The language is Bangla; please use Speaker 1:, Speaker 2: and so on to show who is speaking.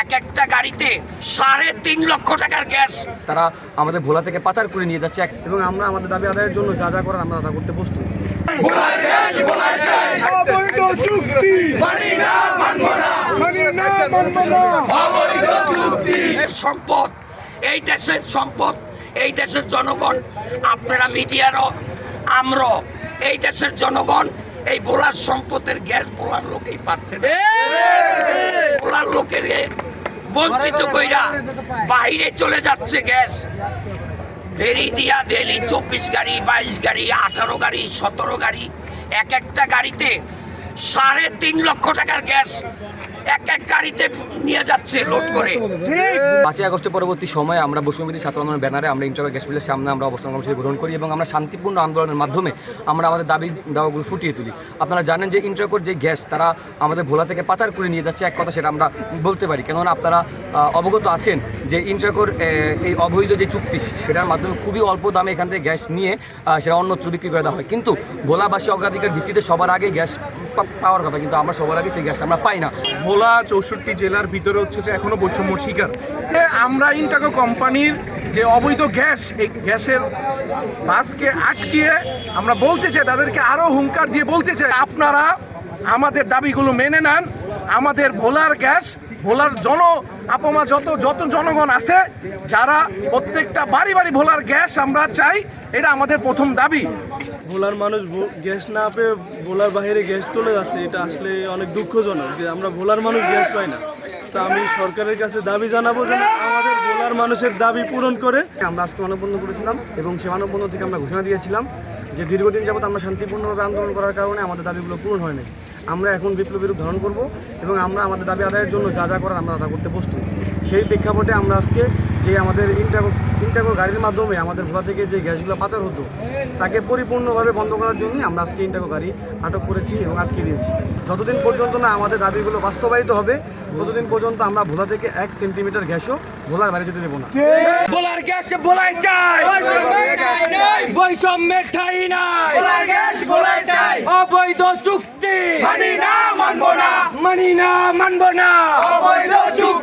Speaker 1: এক একটা গাড়িতে সাড়ে তিন লক্ষ টাকার গ্যাস।
Speaker 2: তারা আমাদের ভোলা থেকে পাচার করে নিয়ে যাচ্ছে
Speaker 3: এবং আমরা আমাদের দাবি আদায়ের জন্য যা যা করার আমরা তা করতে প্রস্তুত।
Speaker 4: চুক্তি। মানি না মানব না।
Speaker 1: সম্পদ এই দেশের সম্পদ এই দেশের জনগণ আপনারা মিডিয়ারও আমরা এই দেশের জনগণ এই বোলার সম্পদের গ্যাস বোলার লোকেই পাচ্ছে না। বোলার লোকের এ বঞ্চিত কইরা বাইরে চলে যাচ্ছে গ্যাস। ফেরি দিয়া ডেলি চব্বিশ গাড়ি, বাইশ গাড়ি, আঠারো গাড়ি, সতেরো গাড়ি, এক একটা গাড়িতে সাড়ে তিন লক্ষ টাকার গ্যাস এক এক গাড়িতে নিয়ে যাচ্ছে লোড করে।
Speaker 2: পাঁচই আগস্টের পরবর্তী সময়ে আমরা বৈষম্যবিধি ছাত্র আন্দোলনের ব্যানারে আমরা ইন্টারভিউ গ্যাস মিলের সামনে আমরা অবস্থান কর্মসূচি গ্রহণ করি এবং আমরা শান্তিপূর্ণ আন্দোলনের মাধ্যমে আমরা আমাদের দাবি দাওয়াগুলো ফুটিয়ে তুলি। আপনারা জানেন যে ইন্টারকোর যে গ্যাস তারা আমাদের ভোলা থেকে পাচার করে নিয়ে যাচ্ছে, এক কথা সেটা আমরা বলতে পারি। কেননা আপনারা অবগত আছেন যে ইন্টারকোর এই অবৈধ যে চুক্তি সেটার মাধ্যমে খুবই অল্প দামে এখান থেকে গ্যাস নিয়ে সেটা অন্যত্র বিক্রি করে দেওয়া হয়। কিন্তু ভোলাবাসী অগ্রাধিকার ভিত্তিতে সবার আগে গ্যাস পাওয়ার কথা, কিন্তু আমরা সবার আগে সেই গ্যাস আমরা পাই না।
Speaker 4: ভোলা চৌষট্টি জেলার ভিতরে হচ্ছে যে এখনও বৈষম্য শিকার। আমরা ইনটাকো কোম্পানির যে অবৈধ গ্যাস, এই গ্যাসের বাসকে আটকিয়ে আমরা বলতে চাই, তাদেরকে আরও হুঙ্কার দিয়ে বলতে চাই, আপনারা আমাদের দাবিগুলো মেনে নেন আমাদের ভোলার গ্যাস ভোলার জন আপমা যত যত জনগণ আছে যারা প্রত্যেকটা বাড়ি বাড়ি ভোলার গ্যাস আমরা চাই এটা আমাদের প্রথম দাবি।
Speaker 5: ভোলার মানুষ ভো- গ্যাস না পেয়ে ভোলার বাইরে গ্যাস চলে যাচ্ছে এটা আসলে অনেক দুঃখজনক যে আমরা ভোলার মানুষ গ্যাস পাই না। তা আমি সরকারের কাছে দাবি জানাব যেন আমাদের ভোলার মানুষের দাবি পূরণ করে।
Speaker 3: আমরা আজকে মানববন্ধন করেছিলাম এবং সে মানববন্ধন থেকে আমরা ঘোষণা দিয়েছিলাম যে দীর্ঘদিন যাবত আমরা শান্তিপূর্ণভাবে আন্দোলন করার কারণে আমাদের দাবিগুলো পূরণ হয় নাই। আমরা এখন বিপ্লবী রূপ ধারণ করব এবং আমরা আমাদের দাবি আদায়ের জন্য যা যা করার আমরা তা করতে প্রস্তুত। সেই প্রেক্ষাপটে আমরা আজকে যে আমাদের ইন্টাগো ইন্টাগো গাড়ির মাধ্যমে আমাদের ভোলা থেকে যে গ্যাসগুলো পাচার হতো তাকে পরিপূর্ণভাবে বন্ধ করার জন্যই আমরা আজকে ইন্টাগো গাড়ি আটক করেছি এবং আটকে দিয়েছি। যতদিন পর্যন্ত না আমাদের দাবিগুলো বাস্তবায়িত হবে ততদিন পর্যন্ত আমরা ভোলা থেকে এক সেন্টিমিটার গ্যাসও ভোলার বাইরে যেতে দেবো না।
Speaker 1: বোলার গ্যাস চাই। বৈষম্যের ঠাই নাই। অবৈধ চুক্তি। মানি না মানবো না। মানি না মানবো না। অবৈধ চুক্তি।